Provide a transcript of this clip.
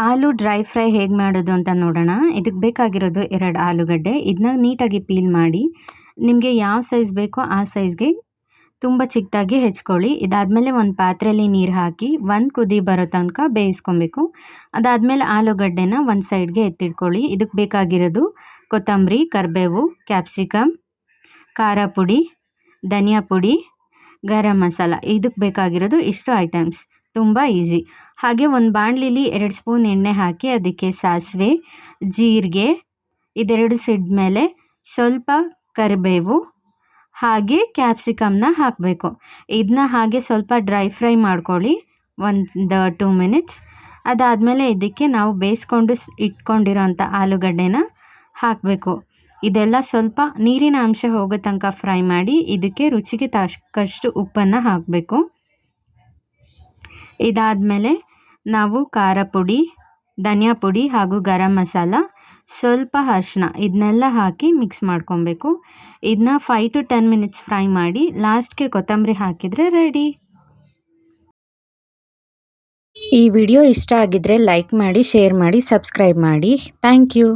ಆಲೂ dry fry ಹೇಗೆ ಮಾಡೋದು ಅಂತ ನೋಡೋಣ. ಇದಕ್ಕೆ ಬೇಕಾಗಿರೋದು ಎರಡು ಆಲೂಗಡ್ಡೆ. ಇದನ್ನ ನೀಟಾಗಿ ಪೀಲ್ ಮಾಡಿ. ನಿಮಗೆ ಯಾವ ಸೈಜ್ ಬೇಕೋ ಆ ಸೈಜ್ಗೆ ತುಂಬ ಚಿಕ್ಕದಾಗಿ ಹೆಚ್ಕೊಳ್ಳಿ. ಇದಾದಮೇಲೆ ಒಂದು ಪಾತ್ರೆಯಲ್ಲಿ ನೀರು ಹಾಕಿ ಒಂದು ಕುದಿ ಬರೋ ತನಕ ಬೇಯಿಸ್ಕೊಬೇಕು. ಅದಾದಮೇಲೆ ಆಲೂಗಡ್ಡೆನ ಒಂದು ಸೈಡ್ಗೆ ಎತ್ತಿಟ್ಕೊಳ್ಳಿ. ಇದಕ್ಕೆ ಬೇಕಾಗಿರೋದು ಕೊತ್ತಂಬರಿ, ಕರಿಬೇವು ಕ್ಯಾಪ್ಸಿಕಮ್ ಖಾರ ಪುಡಿ, ಧನಿಯಾ ಪುಡಿ, ಗರಂ ಮಸಾಲ. ಇದಕ್ಕೆ ಬೇಕಾಗಿರೋದು ಇಷ್ಟು ಐಟಮ್ಸ್. ತುಂಬ ಈಸಿ. ಹಾಗೆ ಒಂದು ಬಾಣಲಿಲಿ ಎರಡು ಸ್ಪೂನ್ ಎಣ್ಣೆ ಹಾಕಿ ಅದಕ್ಕೆ ಸಾಸಿವೆ, ಜೀರಿಗೆ, ಇದೆರಡು ಸಿಡ್ಮೇಲೆ ಸ್ವಲ್ಪ ಕರಿಬೇವು, ಹಾಗೆ ಕ್ಯಾಪ್ಸಿಕಮ್ನ ಹಾಕಬೇಕು. ಇದನ್ನ ಹಾಗೆ ಸ್ವಲ್ಪ ಡ್ರೈ ಫ್ರೈ ಮಾಡ್ಕೊಳ್ಳಿ, ಒಂದು ಟೂ ಮಿನಿಟ್ಸ್ ಅದಾದಮೇಲೆ ಇದಕ್ಕೆ ನಾವು ಬೇಯಿಸ್ಕೊಂಡು ಇಟ್ಕೊಂಡಿರೋಂಥ ಆಲೂಗಡ್ಡೆನ ಹಾಕಬೇಕು. ಇದೆಲ್ಲ ಸ್ವಲ್ಪ ನೀರಿನ ಅಂಶ ಹೋಗೋ ತನಕ ಫ್ರೈ ಮಾಡಿ, ಇದಕ್ಕೆ ರುಚಿಗೆ ತಕ್ಕಷ್ಟು ಉಪ್ಪನ್ನು ಹಾಕಬೇಕು. ಇದಾದಮೇಲೆ ನಾವು ಖಾರ ಪುಡಿ, ಧನಿಯಾ ಪುಡಿ ಹಾಗೂ ಗರಂ ಮಸಾಲ, ಸ್ವಲ್ಪ ಅರ್ಶಿನ ಇದನ್ನೆಲ್ಲ ಹಾಕಿ ಮಿಕ್ಸ್ ಮಾಡ್ಕೊಬೇಕು. ಇದನ್ನ five to ten minutes fry ಮಾಡಿ ಲಾಸ್ಟ್ಗೆ ಕೊತ್ತಂಬರಿ ಹಾಕಿದರೆ ರೆಡಿ ಈ ವಿಡಿಯೋ ಇಷ್ಟ ಆಗಿದ್ದರೆ ಲೈಕ್ ಮಾಡಿ ಶೇರ್ ಮಾಡಿ ಸಬ್ಸ್ಕ್ರೈಬ್ ಮಾಡಿ. Thank you